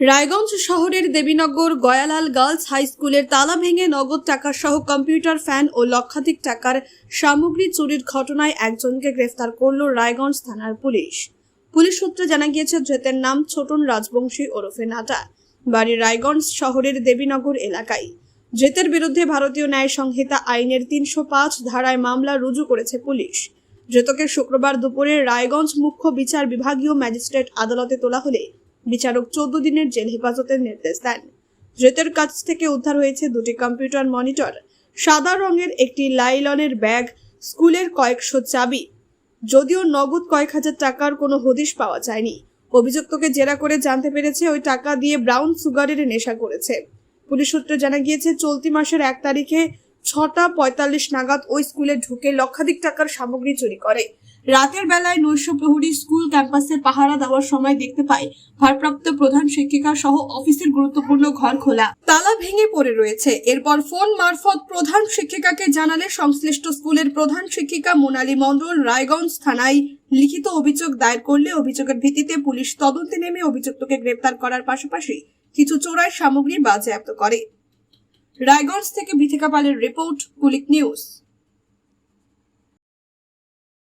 রায়গঞ্জ শহরের Debinagar গয়ালাল girls high স্কুলের তালা ভেঙে নগদ টাকা সহ কম্পিউটার, ফ্যান ও লক্ষাধিক টাকার সামগ্রী চুরির ঘটনায় একজনকে গ্রেফতার করল রায়গঞ্জ থানার পুলিশ। পুলিশ সূত্রে জানা গিয়েছে, ধৃতের নাম ছোটন রাজবংশী ওরফে নাটা বাড়ি রায়গঞ্জ শহরের দেবীনগর এলাকায়। ধৃতের বিরুদ্ধে ভারতীয় ন্যায় সংহিতা আইনের তিনশো পাঁচ ধারায় মামলা রুজু করেছে পুলিশ। ধৃতকে শুক্রবার দুপুরে রায়গঞ্জ মুখ্য বিচার বিভাগীয় ম্যাজিস্ট্রেট আদালতে তোলা হলে বিচারক চোদ্দ দিনের জেল হেফাজতের নির্দেশ দেন। ধৃতের কাছ থেকে উদ্ধার হয়েছে দুটি কম্পিউটার মনিটর, সাদা রঙের একটি লাইলনের ব্যাগ, স্কুলের কয়েকশো চাবি। যদিও নগদ কয়েক হাজার টাকার কোনো হদিশ পাওয়া যায়নি। অভিযুক্তকে জেরা করে জানতে পেরেছে ওই টাকা দিয়ে ব্রাউন সুগারের নেশা করেছে। পুলিশ সূত্রে জানা গিয়েছে, চলতি মাসের এক তারিখে ছটা পঁয়তাল্লিশ নাগাদ ওই স্কুলে ঢুকে লক্ষাধিক টাকার সামগ্রী চুরি করে। রাতের বেলায় নৈশ প্রহরী স্কুল ক্যাম্পাসে পাহারা দেওয়ার সময় দেখতে পায়, ভারপ্রাপ্ত প্রধান শিক্ষিকা সহ অফিসের গুরুত্বপূর্ণ ঘর খোলা। তালা ভেঙে পড়ে রয়েছে। এরপর ফোন মারফত প্রধান শিক্ষিকাকে জানালে সংশ্লিষ্ট স্কুলের প্রধান শিক্ষিকা মোনালি মণ্ডল রায়গঞ্জ থানায় লিখিত অভিযোগ দায়ের করলে অভিযোগের ভিত্তিতে পুলিশ তদন্তে নেমে অভিযুক্তকে গ্রেপ্তার করার পাশাপাশি কিছু চোরাই সামগ্রী বাজেয়াপ্ত করে। রায়গঞ্জ থেকে বিথিকা পালের রিপোর্ট, কুলিক নিউজ।